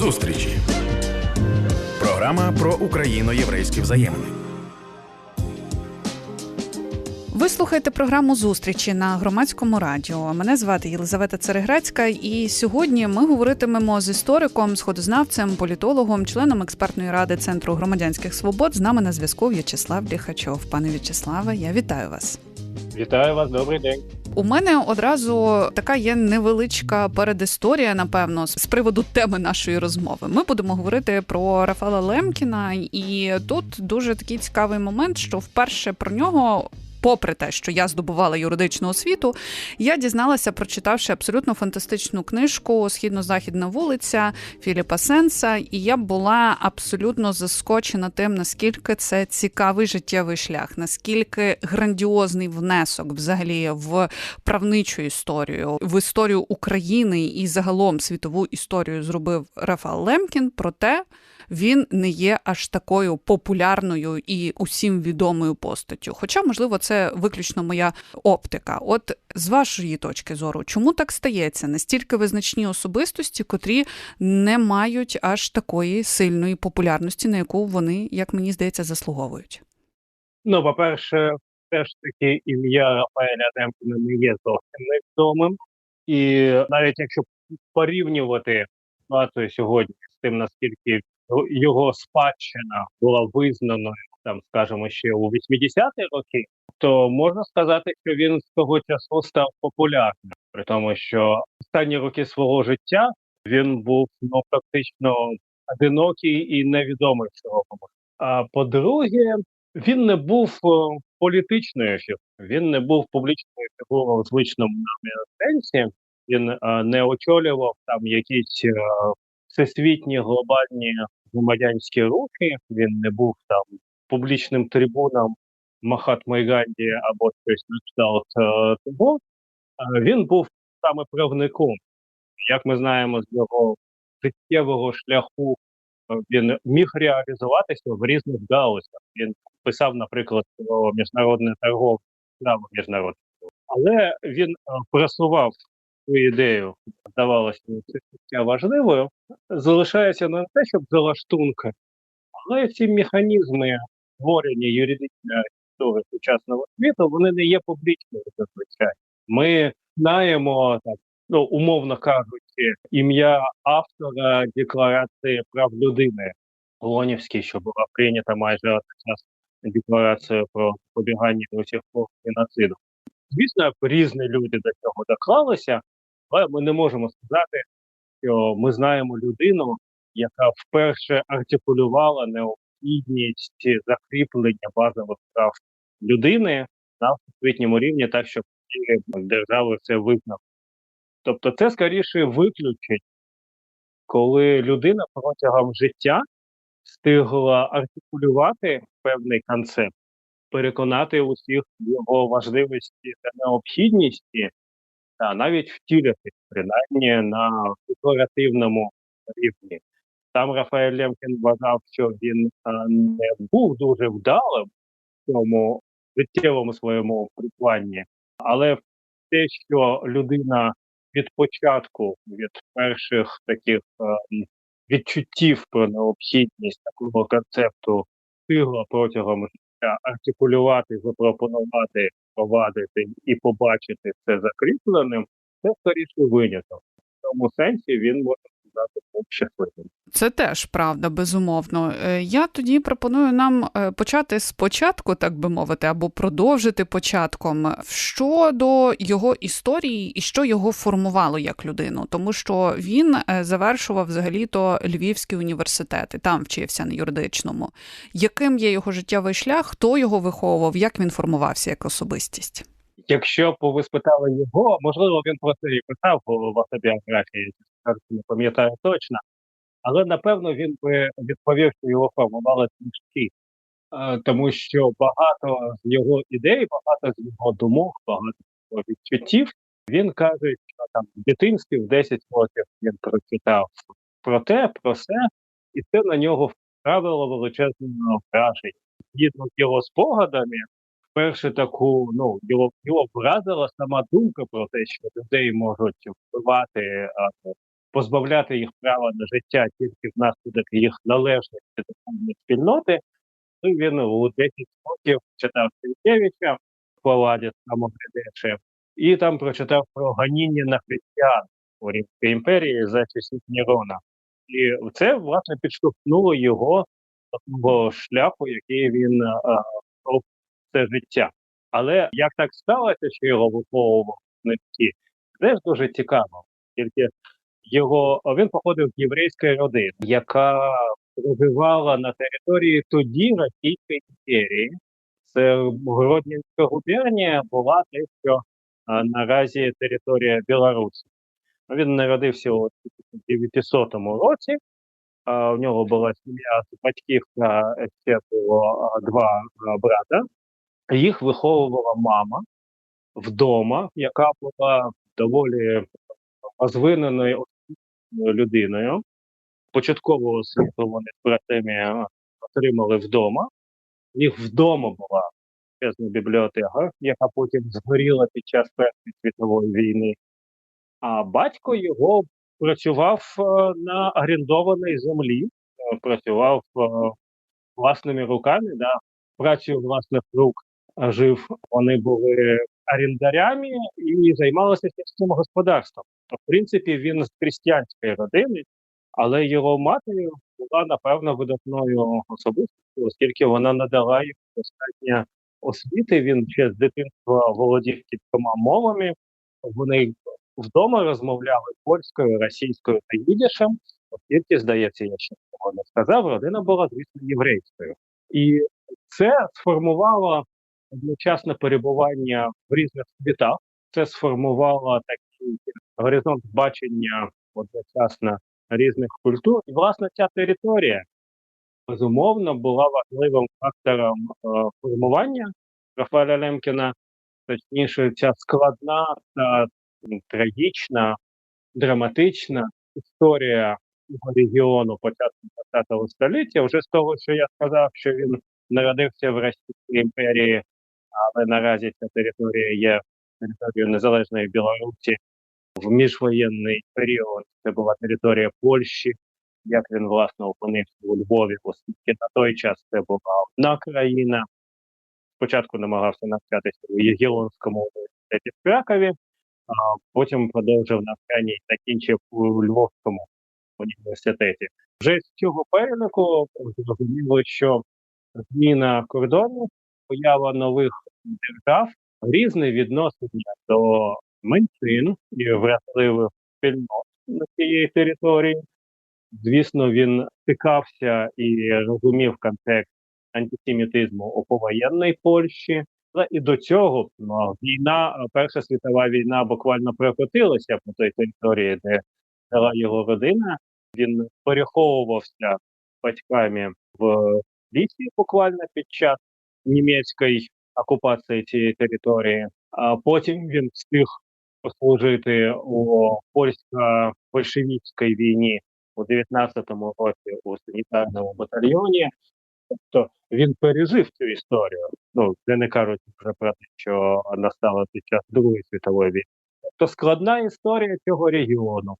Зустрічі. Програма про україно-єврейські взаємини. Ви слухаєте програму зустрічі на громадському радіо. Мене звати Єлизавета Цереграцька, і сьогодні ми говоритимемо з істориком, сходознавцем, політологом, членом експертної ради Центру громадянських свобод. З нами на зв'язку В'ячеслав Ліхачов. Пане В'ячеславе, я вітаю вас. Вітаю вас, добрий день. У мене одразу така є невеличка передісторія, напевно, з приводу теми нашої розмови. Ми будемо говорити про Рафала Лемкіна, і тут дуже такий цікавий момент, що вперше про нього попри те, що я здобувала юридичну освіту, я дізналася, прочитавши абсолютно фантастичну книжку Східно-західна вулиця Філіпа Сенса, і я була абсолютно заскочена тим, наскільки це цікавий життєвий шлях, наскільки грандіозний внесок взагалі в правничу історію, в історію України і загалом світову історію зробив Рафал Лемкін. Проте він не є аж такою популярною і усім відомою постаттю. Хоча, можливо, це виключно моя оптика. От з вашої точки зору, чому так стається? Настільки визначні особистості, котрі не мають аж такої сильної популярності, на яку вони, як мені здається, заслуговують. Ну, по-перше, все ж таки ім'я Рафаеля Демкіна не є зовсім невідомим. І навіть якщо порівнювати ситуацію сьогодні з тим, наскільки його спадщина була визнаною, там скажімо, ще у 80-ті роки, то можна сказати, що він з того часу став популярним, при тому, що останні роки свого життя він був ну практично одинокий і невідомий всього. А по-друге, він не був е, політичною фігурою, він не був публічною фігурою в звичному сенсі. Він а, е, не очолював там якісь а, е, всесвітні глобальні громадянські рухи. Він не був там публічним трибуном Махат Майганді або щось на кшталт е, того. Він був саме правником. Як ми знаємо, з його життєвого шляху е, він міг реалізуватися в різних галузях. Він писав, наприклад, про міжнародне торгове право міжнародне, але він е, просував цю ідею, здавалося, це важливою, залишається не те, щоб залаштунка, але ці механізми створення юридичної історії сучасного світу вони не є публічними зазвичай. Ми знаємо так, ну умовно кажучи, ім'я автора декларації прав людини Лонівський, що була прийнята майже одночасно декларацію про побігання усіх геноциду. Звісно, різні люди до цього доклалися, але ми не можемо сказати, що ми знаємо людину, яка вперше артикулювала необхідність закріплення базових прав людини на всесвітньому рівні, так щоб держави це визнали. Тобто, це скоріше виключить, коли людина протягом життя встигла артикулювати певний концепт, переконати усіх його важливості та необхідності, та навіть втілити, принаймні на декларативному рівні. Там Рафаель Лемкін вважав, що він а, не був дуже вдалим в цьому життєвому своєму прикланні, але те, що людина від початку, від перших таких а, відчуттів про необхідність такого концепту встигла протягом життя артикулювати, запропонувати провадити і побачити це закріпленим, це скоріше виняток. В цьому сенсі він може Це теж правда, безумовно. Е, я тоді пропоную нам е, почати спочатку, так би мовити, або продовжити початком щодо його історії і що його формувало як людину, тому що він е, завершував взагалі-то Львівський університет і там вчився на юридичному. Яким є його життєвий шлях? Хто його виховував? Як він формувався як особистість? Якщо б ви спитали його, можливо, він просто і писав в автобіографії, не пам'ятаю точно, але напевно він би відповів, що його формували книжки, тому що багато з його ідей, багато з його думок, багато з його відчуттів. Він каже, що там в дитинстві в 10 років він прочитав про те, про все, і це на нього вправило величезне враження. Згідно з його спогадами, вперше таку, ну його його вразила сама думка про те, що людей можуть вбивати позбавляти їх права на життя тільки внаслідок їх належності до спільноти. Ну, він у 10 років читав Сенкевича по ладі самовредеше, і там прочитав про ганіння на християн у Римській імперії за часів Нерона. І це власне підштовхнуло його до того шляху, який він пройшов все життя. Але як так сталося, що його виховував на ці, теж дуже цікаво. Тільки його він походив з єврейської родини, яка проживала на території тоді Російської імперії. Це Гродненська губернія була те, що а, наразі територія Білорусі. Він народився у 1900 році. А, у нього була сім'я з батьків та ще було два брата. Їх виховувала мама вдома, яка була доволі розвиненою людиною. Початкову освіту вони з братами е, отримали вдома. Них вдома була величезна бібліотека, яка потім згоріла під час Першої світової війни. А батько його працював е, на орендованій землі, е, працював власними руками, да, працею власних рук жив. Вони були орендарями і займалися сільським господарством. В принципі, він з християнської родини, але його матір була напевно видатною особистістю, оскільки вона надала їм достатньо освіти. Він ще з дитинства володів кількома мовами. Вони вдома розмовляли польською, російською та їдішем. Оскільки, здається, я ще цього не сказав, родина була, звісно, єврейською. І це сформувало одночасне перебування в різних світах. Це сформувало такий горизонт бачення одночасно різних культур. І, власне, ця територія безумовно була важливим фактором е, формування Рафаеля Лемкіна, точніше, ця складна та трагічна, драматична історія цього регіону початку ХХ століття. Вже з того, що я сказав, що він народився в Російській імперії, але наразі ця територія є територією незалежної Білорусі в міжвоєнний період. Це була територія Польщі. Як він власне опинився у Львові, оскільки на той час це була одна країна. Спочатку намагався навчатися у Єгелонському університеті в Кракові, а потім продовжив навчання і закінчив у Львовському університеті. Вже з цього переліку зрозуміло, що зміна кордонів, поява нових держав, різне відношення до меншин і вразливих спільнот на цієї території. Звісно, він стикався і розумів контекст антисемітизму у повоєнній Польщі. Але і до цього ну, війна, Перша світова війна буквально прокотилася по той території, де жила його родина. Він переховувався батьками в лісі буквально під час німецької окупації цієї території. А потім він встиг послужити у польсько-большевістській війні у 19-му році у санітарному батальйоні. Тобто він пережив цю історію. Ну, де не кажуть вже про те, що настала під час Другої світової війни. Тобто складна історія цього регіону,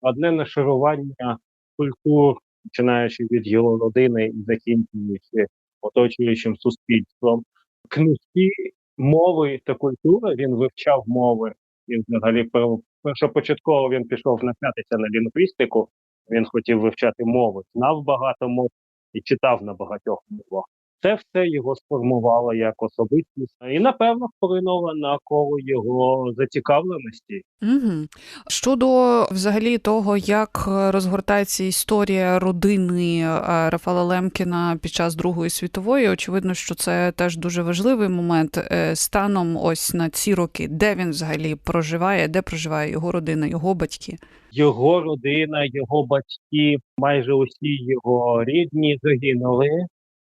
одне нашарування культур, починаючи від його родини і закінчуючи оточуючим суспільством. Книжки, мови та культури він вивчав мови. Він взагалі пер- першопочатково він пішов навчатися на лінгвістику. Він хотів вивчати мови, знав багато мов і читав на багатьох мовах. Це все його сформувало як особистість і, напевно, вплинуло на коло його зацікавленості. Угу. Щодо взагалі того, як розгортається історія родини е, Рафала Лемкіна під час Другої світової, очевидно, що це теж дуже важливий момент Е, станом ось на ці роки, де він взагалі проживає, де проживає його родина, його батьки. Його родина, його батьки, майже усі його рідні загинули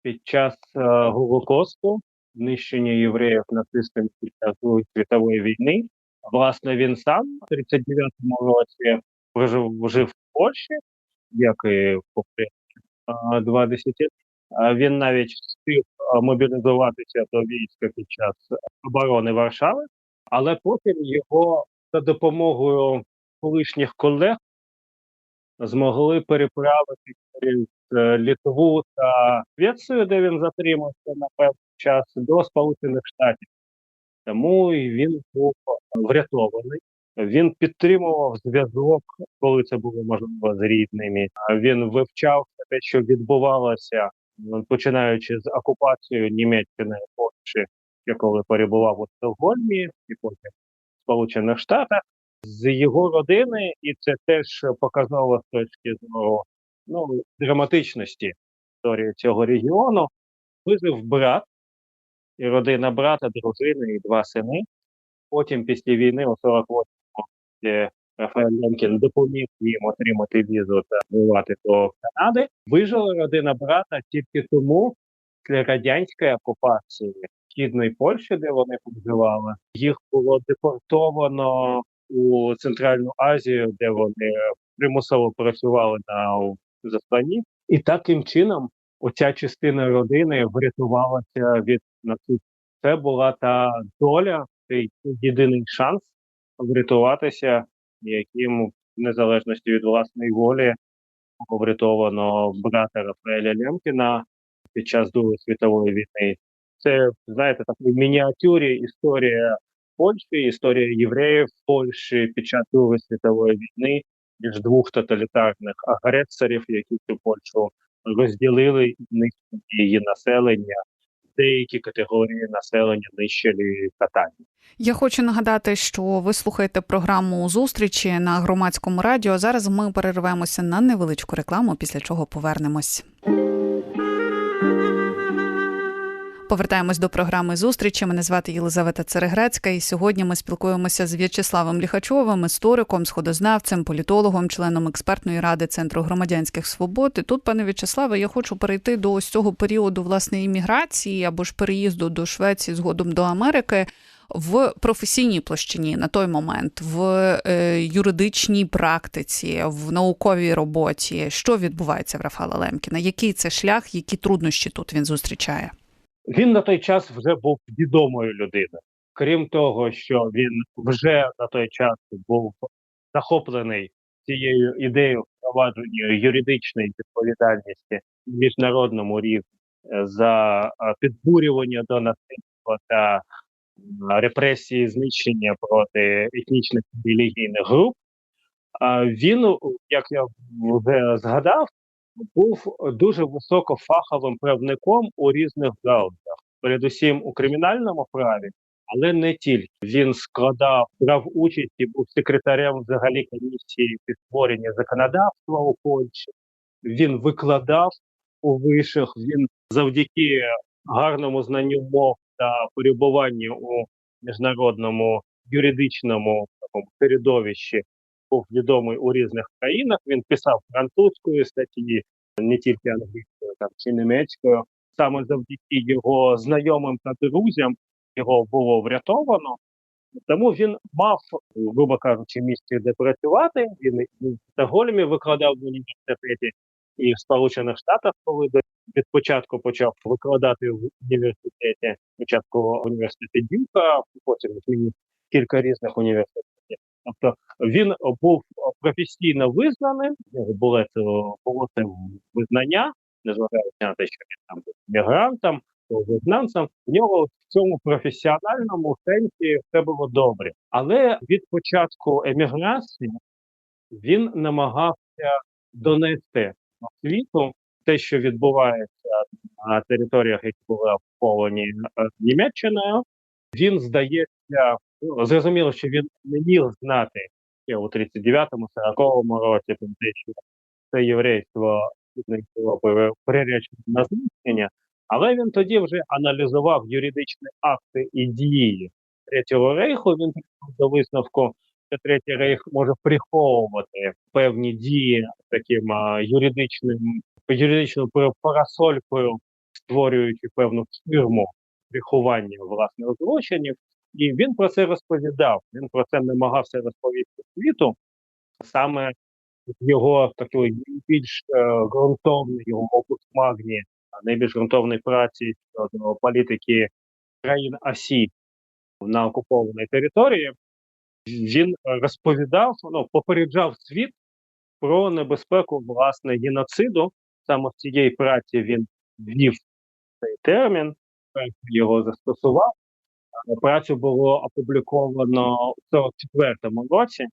під час е, Голокосту, знищення євреїв нацистами під час Другої світової війни. Власне, він сам в 39-му році прожив жив в Польщі, як і попередні два десятиліття. Він навіть встиг е, мобілізуватися до війська під час оборони Варшави, але потім його за допомогою колишніх колег змогли переправити через е, Литву та Швецію, де він затримався на певний час, до Сполучених Штатів. Тому він був врятований. Він підтримував зв'язок, коли це було можливо з рідними. Він вивчав те, що відбувалося, починаючи з окупацією Німеччини Польщі, я коли перебував у Стокгольмі і потім в Сполучених Штатах, з його родини, і це теж показово з точки зору ну, драматичності історії цього регіону. Вижив брат і родина брата, дружини і два сини. Потім після війни у 48-му де Рафаель Лемкін допоміг їм отримати візу та бувати до Канади. Вижила родина брата тільки тому, після радянської окупації східної Польщі, де вони проживали, їх було депортовано у Центральну Азію, де вони примусово працювали на засланні. І таким чином оця частина родини врятувалася від нацистів. Це була та доля, цей єдиний шанс врятуватися, яким в незалежності від власної волі було врятовано брата Рафаеля Лемкіна під час Другої світової війни. Це знаєте, так в мініатюрі історія Польщі, історія євреїв Польщі під час Другої світової війни між двох тоталітарних агресорів, які цю Польщу розділили і нищили її населення. Деякі категорії населення нищили катання. Я хочу нагадати, що ви слухаєте програму зустрічі на громадському радіо. Зараз ми перервемося на невеличку рекламу, після чого повернемось. Повертаємось до програми зустрічі. Мене звати Єлизавета Церегрецька, і сьогодні ми спілкуємося з В'ячеславом Ліхачовим, істориком, сходознавцем, політологом, членом експертної ради Центру громадянських свобод. І тут, пане В'ячеславе, я хочу перейти до ось цього періоду власне імміграції або ж переїзду до Швеції згодом до Америки. В професійній площині на той момент, в е, юридичній практиці, в науковій роботі, що відбувається в Рафала Лемкіна? Який це шлях, які труднощі тут він зустрічає? Він на той час вже був відомою людиною. Крім того, що він вже на той час був захоплений цією ідеєю впровадження юридичної відповідальності міжнародному рівні е, за е, підбурювання до насильства та е, репресії знищення проти етнічних і релігійних груп. Він, як я вже згадав, був дуже високофаховим правником у різних галузях, передусім у кримінальному праві, але не тільки він складав брав участь і був секретарем взагалі комісії під створення законодавства у Польщі. Він викладав у вишах. Він завдяки гарному знанню мов та перебуванню у міжнародному юридичному такому середовищі був відомий у різних країнах. Він писав французькою статті, не тільки англійською там чи німецькою. Саме завдяки його знайомим та друзям його було врятовано. Тому він мав, грубо кажучи, місце, де працювати. Він в Стокгольмі викладав в університеті і в Сполучених Штатах, коли від початку почав викладати в університеті, спочатку в університеті Дюка, потім в кілька різних університетів. Тобто він був професійно визнаним, в нього було це було це визнання, незважаючи на те, що він там був мігрантом, визнанцем. В нього в цьому професіональному сенсі все було добре. Але від початку еміграції він намагався донести світу те, що відбувається на територіях, які були окуповані е, Німеччиною. Він здається, зрозуміло, що він не міг знати ще у 39-му, 40-му році, що це єврейство було приречено на знищення, але він тоді вже аналізував юридичні акти і дії Третього рейху. Він прийшов до висновку, що третій рейх може приховувати певні дії таким юридичним юридичною парасолькою, створюючи певну фірму приховання власних злочинів. І він про це розповідав. Він про це намагався розповісти світу саме його такої більш е, ґрунтовної опус магні, найбільш ґрунтовної праці щодо політики країн Асі на окупованій території. Він розповідав, ну попереджав світ про небезпеку власне геноциду. Саме з цієї праці він ввів цей термін, його застосував. Е, Працю було опубліковано у 44-му році,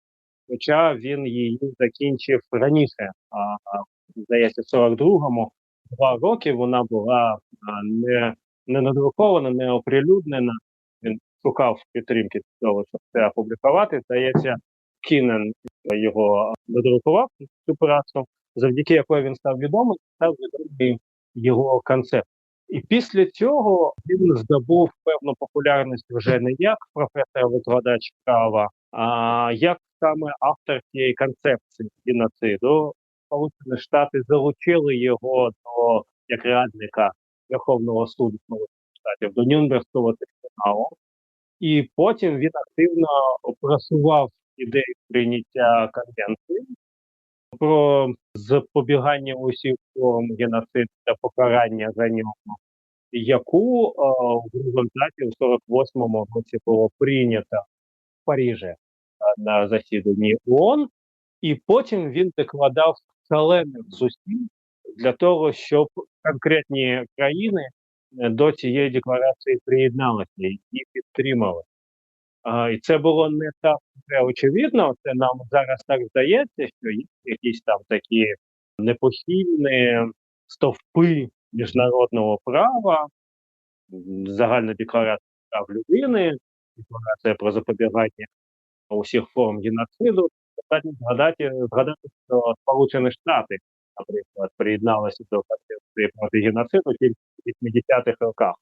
хоча він її закінчив раніше. А, здається, в 42-му два роки вона була не, не надрукована, не оприлюднена. Він шукав підтримки для того, щоб це опублікувати. Здається, Кінен його надрукував цю працю, завдяки якої він став відомий, став відомий його концепт. І після цього він здобув певну популярність вже не як професор-викладач права, а як саме автор цієї концепції геноциду. Сполучені Штати залучили його до як радника Верховного суду Сполучених Штатів до Нюрнберзького трибуналу. І потім він активно просував ідею прийняття конвенції про запобігання усіх форм геноциду та покарання за нього, яку е, в результаті у 48-му році було прийнято в Парижі е, на засіданні ООН, і потім він докладав шалених зусиль для того, щоб конкретні країни е, до цієї декларації приєдналися і підтримали. А, і це було не так очевидно. Це нам зараз так здається, що є якісь там такі непохильні стовпи міжнародного права, загальна декларація прав людини, декларація про запобігання усіх форм геноциду. Достатньо згадати, згадати, що Сполучені Штати, наприклад, приєдналися до конвенції проти геноциду тільки в 80-х роках.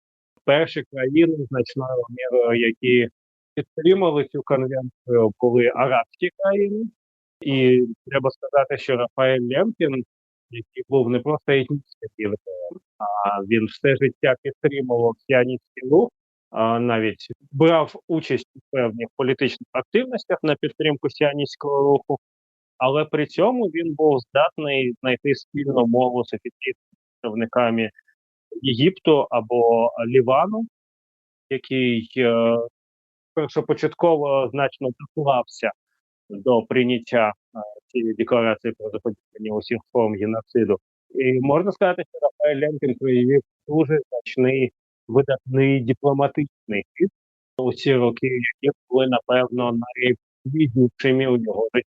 Перші країни значною мірою, які підтримали цю конвенцію, були арабські країни, і треба сказати, що Рафаель Лемкін, який був не просто етнічний ветеран, а він все життя підтримував сіаністський рух, навіть брав участь у певних політичних активностях на підтримку сіаністського руху, але при цьому він був здатний знайти спільну мову з офіційними представниками Єгипту або Лівану, який е, першопочатково значно доклався до прийняття е, цієї декларації про заподіяння усіх форм геноциду. І можна сказати, що Рафаель Ленкін проявив дуже значний видатний дипломатичний хід у ці роки, які були напевно найвіднішими у його житті.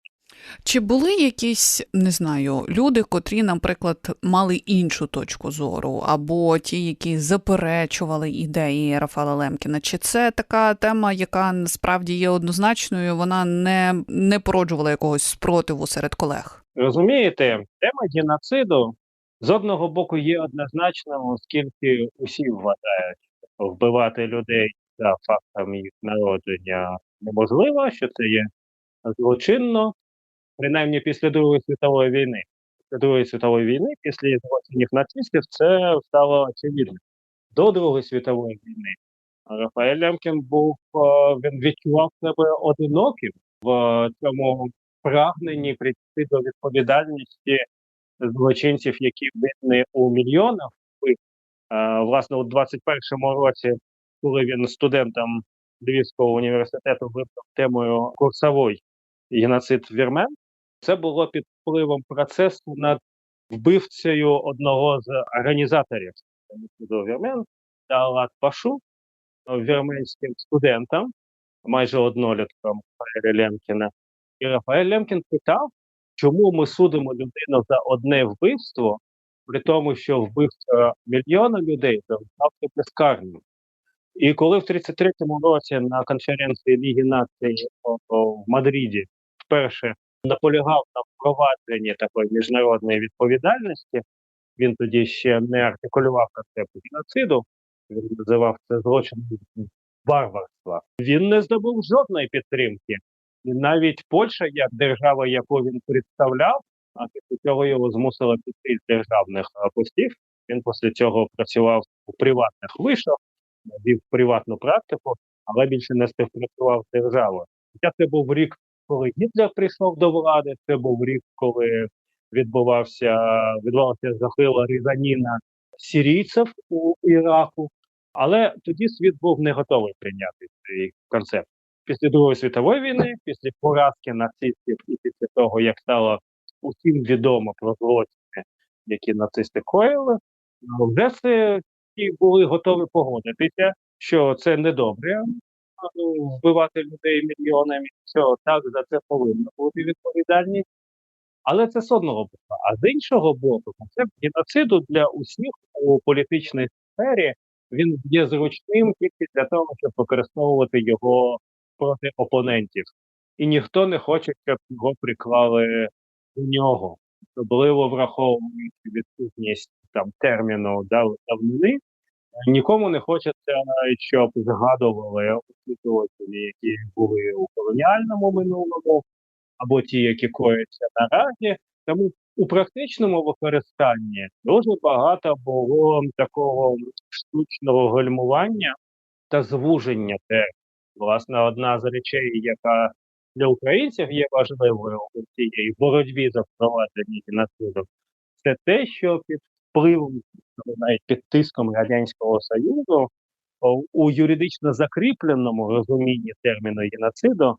Чи були якісь, не знаю, люди, котрі, наприклад, мали іншу точку зору, або ті, які заперечували ідеї Рафала Лемкіна? Чи це така тема, яка насправді є однозначною, вона не, не породжувала якогось спротиву серед колег? Розумієте, тема геноциду з одного боку є однозначною, оскільки усі вважають, вбивати людей за фактом їх народження неможливо, що це є злочинно, принаймні після Другої світової війни. Після Другої світової війни, після злочинів нацистів, це стало очевидно. До Другої світової війни Рафаель Лемкін був е, він відчував себе одиноким в цьому прагненні прийти до відповідальності злочинців, які винні у мільйонах. Е, власне, у 21-му році, коли він студентом Львівського університету вибрав темою курсовий геноцид вірмен, це було під впливом процесу над вбивцею одного з організаторів вірмен Далат Пашу, вірменським студентом, майже однолітком Лемкіна. І Рафаель Лемкін питав, чому ми судимо людину за одне вбивство, при тому, що вбивство мільйона людей залишався безкарним. І коли в 33-му році на конференції Ліги о, в Мадриді вперше наполягав на впровадженні такої міжнародної відповідальності, він тоді ще не артикулював концепт геноциду, він називав це злочином варварства. Він не здобув жодної підтримки. І навіть Польща, як держава, яку він представляв, а після цього його змусила піти з державних постів. Він після цього працював у приватних вишах, вів приватну практику, але більше не співпрацював з державою. Хоча це був рік, коли Гітлер прийшов до влади, це був рік, коли відбувався відбувалася захила різаніна сірійців у Іраку. Але тоді світ був не готовий прийняти цей концепт після Другої світової війни, після поразки нацистів і після того, як стало усім відомо про злочини, які нацисти коїли, вже всі були готові погодитися, що це недобре вбивати людей мільйонами. Що так за це повинна бути відповідальність. Але це з одного боку. А з іншого боку, концепт геноциду для усіх у політичній сфері він є зручним тільки для того, щоб використовувати його проти опонентів. І ніхто не хоче, щоб його приклали до нього, особливо враховуючи відсутність там терміну давнини. Нікому не хочеться, щоб згадували злочини, які були у колоніальному минулому, або ті, які кояться наразі. Тому у практичному використанні дуже багато було такого штучного гальмування та звуження терміну. Власне, одна з речей, яка для українців є важливою у цієї боротьбі за впровадження геноциду, це те, що під впливом навіть під тиском радянського союзу у юридично закріпленому розумінні терміну геноциду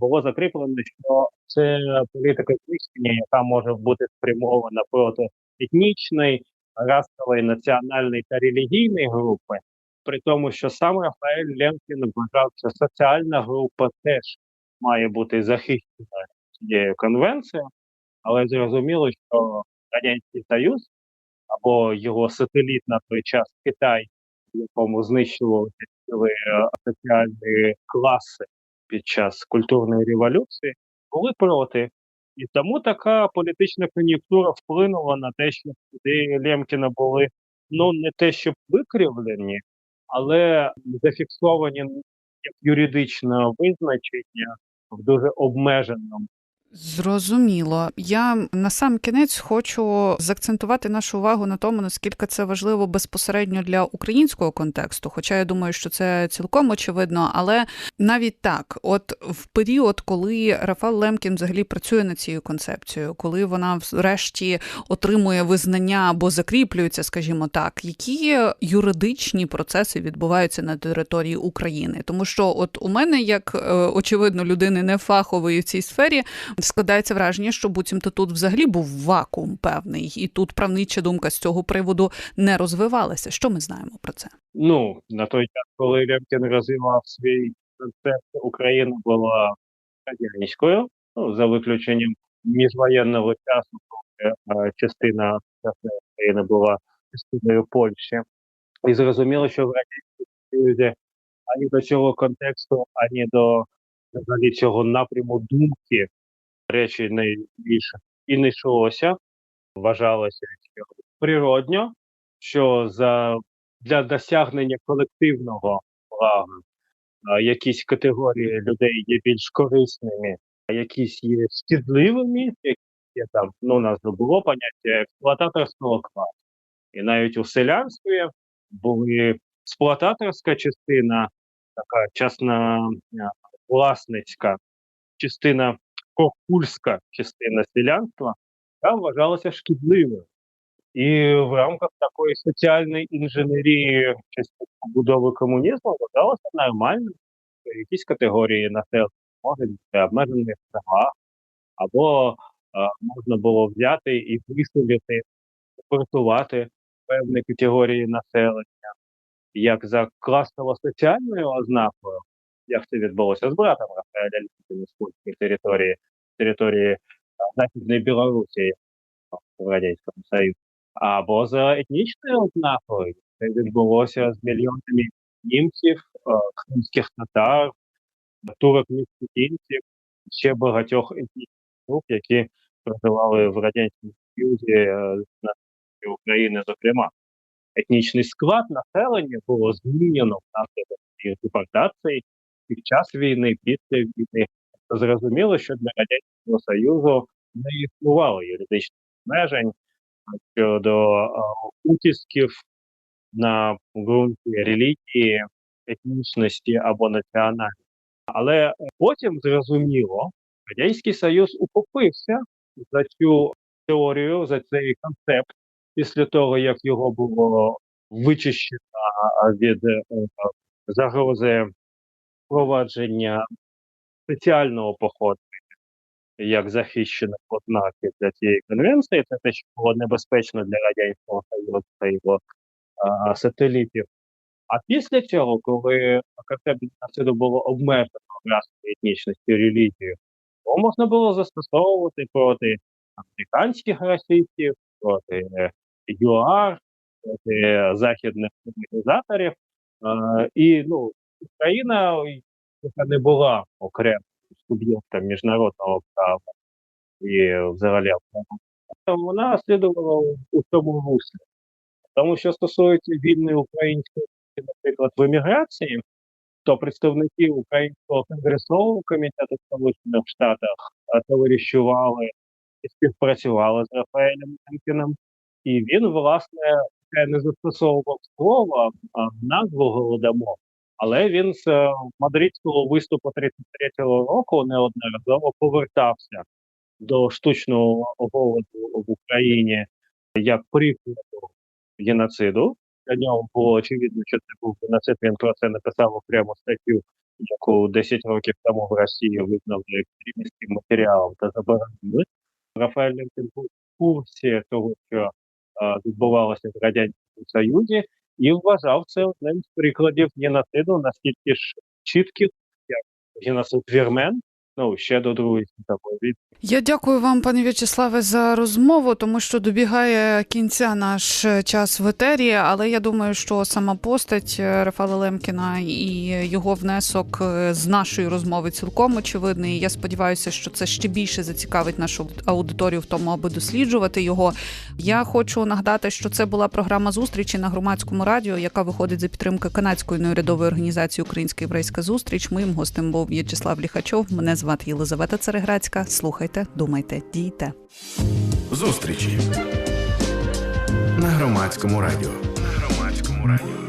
було закріплено, що це політика знищення, яка може бути спрямована проти етнічної, расової, національної та релігійної групи, при тому, що сам Рафаель Лемкін вважав, що соціальна група теж має бути захищена цією конвенцією, але зрозуміло, що Радянський Союз або його сателіт на той час Китай, в якому знищувалися ціли е, соціальні класи під час культурної революції, були проти. І тому така політична кон'юнктура вплинула на те, що ідеї Лемкіна були ну не те, щоб викривлені, але зафіксовані як юридичне визначення в дуже обмеженому Зрозуміло. Я на сам кінець хочу заакцентувати нашу увагу на тому, наскільки це важливо безпосередньо для українського контексту. Хоча я думаю, що це цілком очевидно. Але навіть так, от в період, коли Рафал Лемкін взагалі працює над цією концепцією, коли вона врешті отримує визнання або закріплюється, скажімо так, які юридичні процеси відбуваються на території України, тому що, от у мене, як е, очевидно, людини не фахової в цій сфері складається враження, що буцімто тут взагалі був вакуум певний, і тут правнича думка з цього приводу не розвивалася. Що ми знаємо про це? Ну, на той час, коли Лемкін розвивав свій концепт, Україна була радянською, ну, за виключенням міжвоєнного часу, коли е, частина України була частиною Польщі. І зрозуміло, що в Радянському Союзі ані до цього контексту, ані до взагалі цього напряму думки речі найбільше і не йшлося. Вважалося, що природньо, що за для досягнення колективного блага якісь категорії людей є більш корисними, а якісь є шкідливими, які є там, ну, у нас було поняття експлуататорського класу. І навіть у селянстві були експлуататорська частина, така частна а, власницька частина, кокульська частина селянства, яка вважалася шкідливою. І в рамках такої соціальної інженерії частини побудови комунізму вважалося нормально, якісь категорії населення можуть бути обмежені в правах, або е, можна було взяти і виселити, депортувати певні категорії населення, як за класово-соціальною ознакою, як це відбулося з братом Рафаеля Ліпіна з польської території, території е, Західної Білорусі в Радянському Союзі або за етнічною ознакою. Це відбулося з мільйонами німців, е, кримських татар, турок міськотінців, ще багатьох етнічних груп, які проживали в Радянському Союзі е, на України, зокрема. Етнічний склад населення було змінено внаслідок цих депортацій під час війни, після війни. Зрозуміло, що для Радянського Союзу не існувало юридичних обмежень щодо утисків на ґрунті релігії, етнічності або національності. Але потім зрозуміло, Радянський Союз ухопився за цю теорію, за цей концепт, після того, як його було вичищено від е, загрози впровадження спеціального походження як захищених ознаків для цієї конвенції. Це те, що було небезпечно для радянського союзу та його а, сателітів. А після цього, коли геноциду було обмежено расовою етнічністю релігією, то можна було застосовувати проти американських расистів, проти ЮАР, проти західних організаторів. Е, І ну, Україна, яка не була окремим суб'єктом міжнародного права і взагалі вона слідувала у- цьому руслі. Тому що стосується вільної української, наприклад, в еміграції, то представники Українського конгресового комітету Сполучених Штатах товаришували і співпрацювали з Рафаелем Лемкіним. І він, власне, не застосовував слова а назву голодомор, але він з е, мадридського виступу 33-го року неодноразово повертався до штучного голоду в Україні як прикладу геноциду. Для нього було очевидно, що це був геноцид. Він про це написав окрему статтю, яку 10 років тому в Росії визнали екстремістським матеріалом та заборонили. Рафаель Лемкін був в курсі того, що е, відбувалося в радянському союзі, і вважав це одним з прикладів геноциду, наскільки ж чітких, як геноцид вірмен, ну ще до другої світової. Я дякую вам, пане В'ячеславе, за розмову, тому що добігає кінця наш е, час в етері. Але я думаю, що сама постать е, Рафала Лемкіна і його внесок е, з нашої розмови цілком очевидний. Я сподіваюся, що це ще більше зацікавить нашу аудиторію в тому, аби досліджувати його. Я хочу нагадати, що це була програма зустрічі на громадському радіо, яка виходить за підтримки канадської неурядової організації Українська єврейська зустріч. Моїм гостем був В'ячеслав Ліхачов. Мене звати Єлизавета Цереграцька. Слухайте, думайте, дійте. Зустрічі на громадському радіо. На громадському радіо.